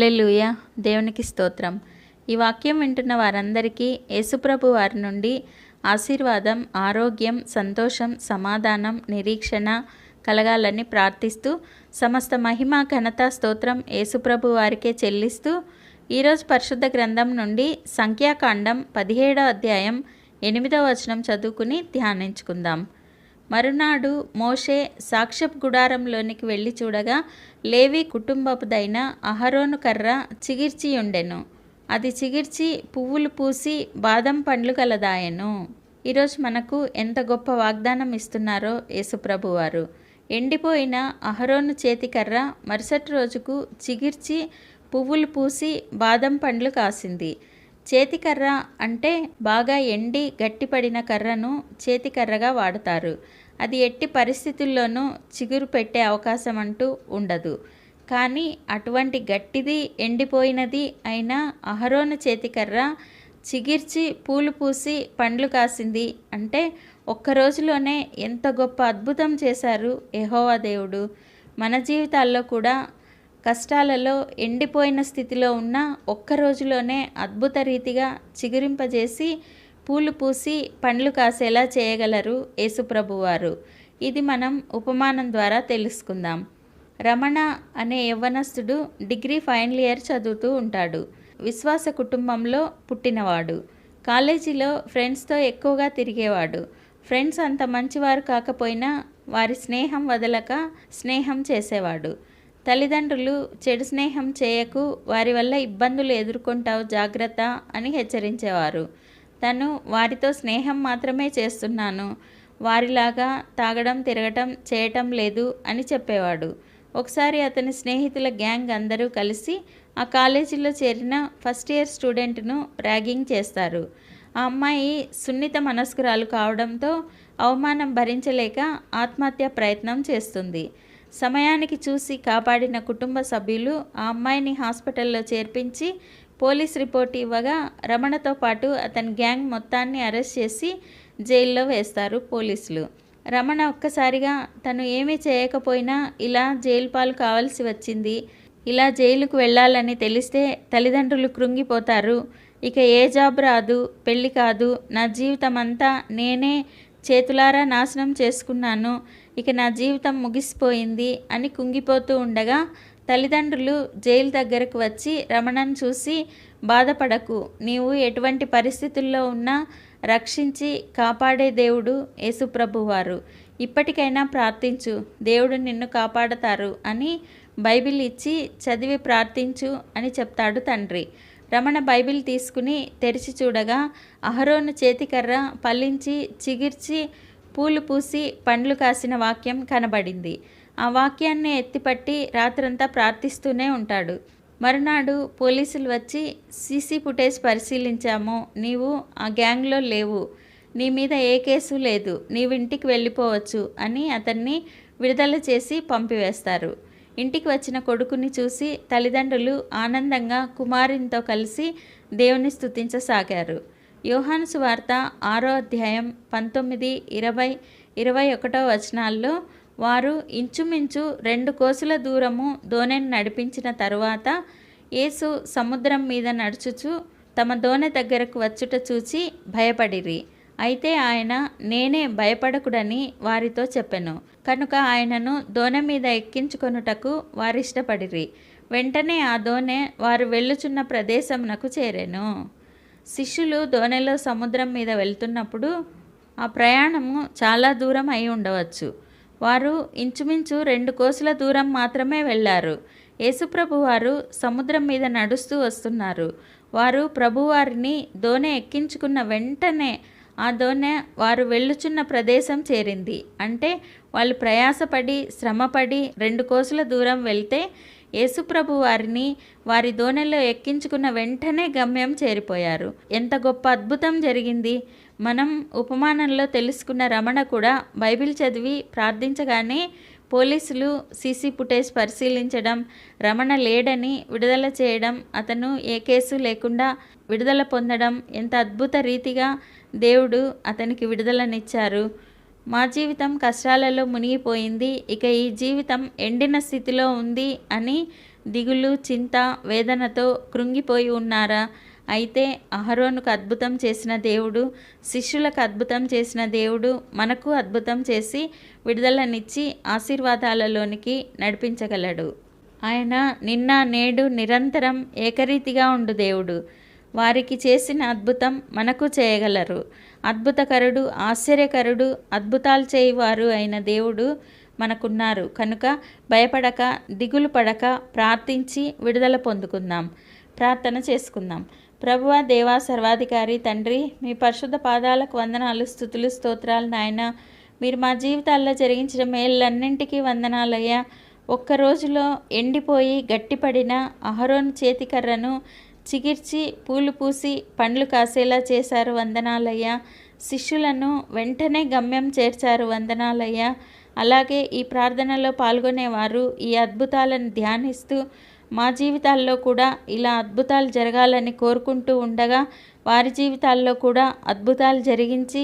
Hallelujah. దేవునికి స్తోత్రం. ఈ వాక్యం వింటున్న వారందరికీ యేసుప్రభు వారి నుండి ఆశీర్వాదం ఆరోగ్యం సంతోషం సమాధానం నిరీక్షణ కలగాలని ప్రార్థిస్తూ సమస్త మహిమ ఘనత స్తోత్రం యేసుప్రభు వారికే చెల్లిస్తూ ఈరోజు పరిశుద్ధ గ్రంథం నుండి సంఖ్యాకాండం పదిహేడో అధ్యాయం ఎనిమిదవ వచనం చదువుకుని ధ్యానించుకుందాం. మరునాడు మోషే సాక్ష్యపు గుడారంలోనికి వెళ్ళి చూడగా లేవి కుటుంబపుదైన అహరోను కర్ర చిగిర్చి ఉండెను అది చిగిర్చి పువ్వులు పూసి బాదం పండ్లు కలదాయెను ఈరోజు మనకు ఎంత గొప్ప వాగ్దానం ఇస్తున్నారో యేసుప్రభువారు ఎండిపోయిన అహరోను చేతికర్ర మరుసటి రోజుకు చిగిర్చి పువ్వులు పూసి బాదం పండ్లు కాసింది. చేతికర్ర అంటే బాగా ఎండి గట్టిపడిన కర్రను చేతికర్రగా వాడతారు. అది ఎట్టి పరిస్థితుల్లోనూ చిగురు పెట్టే అవకాశం అంటూ ఉండదు. కానీ అటువంటి గట్టిది ఎండిపోయినది అయిన అహరోను చేతికర్ర చిగిర్చి పూలు పూసి పండ్లు కాసింది అంటే ఒక్క రోజులోనే ఎంత గొప్ప అద్భుతం చేశారు యహోవా దేవుడు. మన జీవితాల్లో కూడా కష్టాలలో ఎండిపోయిన స్థితిలో ఉన్న ఒక్క రోజులోనే అద్భుత రీతిగా చిగురింపజేసి పూలు పూసి పండ్లు కాసేలా చేయగలరు యేసుప్రభువారు ఇది మనం ఉపమానం ద్వారా తెలుసుకుందాం. రమణ అనే యవ్వనస్తుడు డిగ్రీ ఫైనల్ ఇయర్ చదువుతూ ఉంటాడు. విశ్వాస కుటుంబంలో పుట్టినవాడు. కాలేజీలో ఫ్రెండ్స్తో ఎక్కువగా తిరిగేవాడు. ఫ్రెండ్స్ అంత మంచివారు కాకపోయినా వారి స్నేహం వదలక స్నేహం చేసేవాడు. తల్లిదండ్రులు చెడు స్నేహం చేయకు వారి వల్ల ఇబ్బందులు ఎదుర్కొంటావు జాగ్రత్త అని హెచ్చరించేవారు. తను వారితో స్నేహం మాత్రమే చేస్తున్నాను. వారిలాగా తాగడం తిరగటం చేయటం లేదు అని చెప్పేవాడు. ఒకసారి అతని స్నేహితుల గ్యాంగ్ అందరూ కలిసి ఆ కాలేజీలో చేరిన ఫస్ట్ ఇయర్ స్టూడెంట్ను ర్యాగింగ్ చేస్తారు. ఆ అమ్మాయి సున్నిత మనస్కురాలు కావడంతో అవమానం భరించలేక ఆత్మహత్య ప్రయత్నం చేస్తుంది. సమయానికి చూసి కాపాడిన కుటుంబ సభ్యులు ఆ అమ్మాయిని హాస్పిటల్లో చేర్పించి పోలీస్ రిపోర్ట్ ఇవ్వగా రమణతో పాటు అతని గ్యాంగ్ మొత్తాన్ని అరెస్ట్ చేసి జైల్లో వేస్తారు పోలీసులు. రమణ ఒక్కసారిగా తను ఏమీ చేయకపోయినా ఇలా జైలు పాలు కావాల్సి వచ్చింది. ఇలా జైలుకు వెళ్ళాలని తెలిస్తే తల్లిదండ్రులు కృంగిపోతారు. ఇక ఏ జాబ్ రాదు పెళ్ళి కాదు. నా జీవితం అంతా నేనే చేతులారా నాశనం చేసుకున్నాను. ఇక నా జీవితం ముగిసిపోయింది అని కుంగిపోతూ ఉండగా తల్లిదండ్రులు జైలు దగ్గరకు వచ్చి రమణను చూసి బాధపడకు. నీవు ఎటువంటి పరిస్థితుల్లో ఉన్నా రక్షించి కాపాడే దేవుడు యేసుప్రభువారు ఇప్పటికైనా ప్రార్థించు. దేవుడు నిన్ను కాపాడతారు అని బైబిల్ ఇచ్చి చదివి ప్రార్థించు అని చెప్తాడు తండ్రి. రమణ బైబిల్ తీసుకుని తెరిచి చూడగా అహరోను చేతికర్ర పల్లించి చిగిర్చి పూలు పూసి పండ్లు కాసిన వాక్యం కనబడింది. ఆ వాక్యాన్ని ఎత్తిపట్టి రాత్రంతా ప్రార్థిస్తూనే ఉంటాడు. మరునాడు పోలీసులు వచ్చి సీసీ ఫుటేజ్ పరిశీలించాము. నీవు ఆ గ్యాంగ్లో లేవు. నీ మీద ఏ కేసు లేదు. నీవింటికి వెళ్ళిపోవచ్చు అని అతన్ని విడుదల చేసి పంపివేస్తారు. ఇంటికి వచ్చిన కొడుకుని చూసి తల్లిదండ్రులు ఆనందంగా కుమారునితో కలిసి దేవుని స్థుతించసాగారు యోహాను సువార్త ఆరో అధ్యాయం పంతొమ్మిది ఇరవై ఇరవై ఒకటో వచనాల్లో వారు ఇంచుమించు రెండు కోసుల దూరము దోణెను నడిపించిన తరువాత యేసు సముద్రం మీద నడుచుచు తమ దోణె దగ్గరకు వచ్చుట చూచి భయపడిరి. అయితే ఆయన నేనే భయపడకుడని వారితో చెప్పెను. కనుక ఆయనను దోనె మీద ఎక్కించుకొనుటకు వారిష్టపడిరి. వెంటనే ఆ దోణె వారు వెళ్ళుచున్న ప్రదేశమునకు చేరెను. శిష్యులు దోణెలో సముద్రం మీద వెళ్తున్నప్పుడు ఆ ప్రయాణము చాలా దూరం అయి ఉండవచ్చు. వారు ఇంచుమించు రెండు కోసుల దూరం మాత్రమే వెళ్ళారు. యేసుప్రభు వారు సముద్రం మీద నడుస్తూ వస్తున్నారు. వారు ప్రభువారిని దోణె ఎక్కించుకున్న వెంటనే ఆ దోనె వారు వెళ్ళుచున్న ప్రదేశం చేరింది. అంటే వాళ్ళు ప్రయాసపడి శ్రమపడి రెండు కోసుల దూరం వెళ్తే యేసుప్రభు వారిని వారి దోణెలో ఎక్కించుకున్న వెంటనే గమ్యం చేరిపోయారు. ఎంత గొప్ప అద్భుతం జరిగింది. మనం ఉపమానంలో తెలుసుకున్న రమణ కూడా బైబిల్ చదివి ప్రార్థించగానే పోలీసులు సీసీ ఫుటేజ్ పరిశీలించడం రమణ లేడని విడుదల చేయడం అతను ఏ కేసు లేకుండా విడుదల పొందడం ఎంత అద్భుత రీతిగా దేవుడు అతనికి విడుదలనిచ్చారు. మా జీవితం కష్టాలలో మునిగిపోయింది ఇక ఈ జీవితం ఎండిన స్థితిలో ఉంది అని దిగులు చింత వేదనతో కృంగిపోయి ఉన్నారా? అయితే అహరోనుకు అద్భుతం చేసిన దేవుడు శిష్యులకు అద్భుతం చేసిన దేవుడు మనకు అద్భుతం చేసి విడుదలనిచ్చి ఆశీర్వాదాలలోనికి నడిపించగలడు. ఆయన నిన్న నేడు నిరంతరం ఏకరీతిగా ఉండు దేవుడు. వారికి చేసిన అద్భుతం మనకు చేయగలరు. అద్భుతకరుడు ఆశ్చర్యకరుడు అద్భుతాలు చేయవారు అయిన దేవుడు మనకున్నారు. కనుక భయపడక దిగులు పడక ప్రార్థించి విడుదల పొందుకుందాం. ప్రార్థన చేసుకుందాం. ప్రభువ దేవా సర్వాధికారి తండ్రి మీ పరిశుద్ధ పాదాలకు వందనాలు స్థుతులు స్తోత్రాలు నాయన. మీరు మా జీవితాల్లో జరిగించిన మేళ్ళన్నింటికీ వందనాలయ్యా. ఒక్క రోజులో ఎండిపోయి గట్టిపడిన అహరోన్ చేతికర్రను చిగిర్చి పూలు పూసి పండ్లు కాసేలా చేశారు వందనాలయ్యా. శిష్యులను వెంటనే గమ్యం చేర్చారు వందనాలయ్యా. అలాగే ఈ ప్రార్థనలో పాల్గొనేవారు ఈ అద్భుతాలను ధ్యానిస్తూ మా జీవితాల్లో కూడా ఇలా అద్భుతాలు జరగాలని కోరుకుంటూ ఉండగా వారి జీవితాల్లో కూడా అద్భుతాలు జరిగించి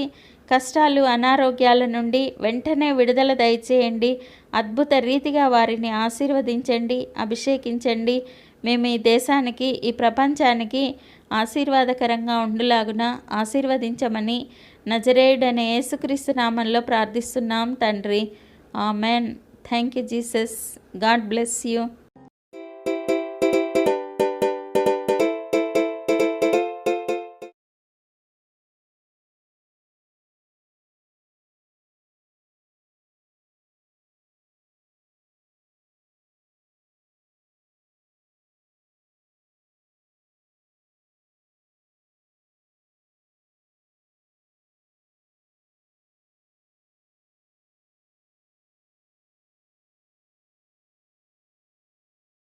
కష్టాలు అనారోగ్యాల నుండి వెంటనే విడుదల దయచేయండి. అద్భుత రీతిగా వారిని ఆశీర్వదించండి అభిషేకించండి. మేము ఈ దేశానికి ఈ ప్రపంచానికి ఆశీర్వాదకరంగా ఉండులాగున ఆశీర్వదించమని నజరేయుడనే యేసుక్రీస్తు నామంలో ప్రార్థిస్తున్నాం తండ్రి. Amen. Thank you Jesus. God bless you.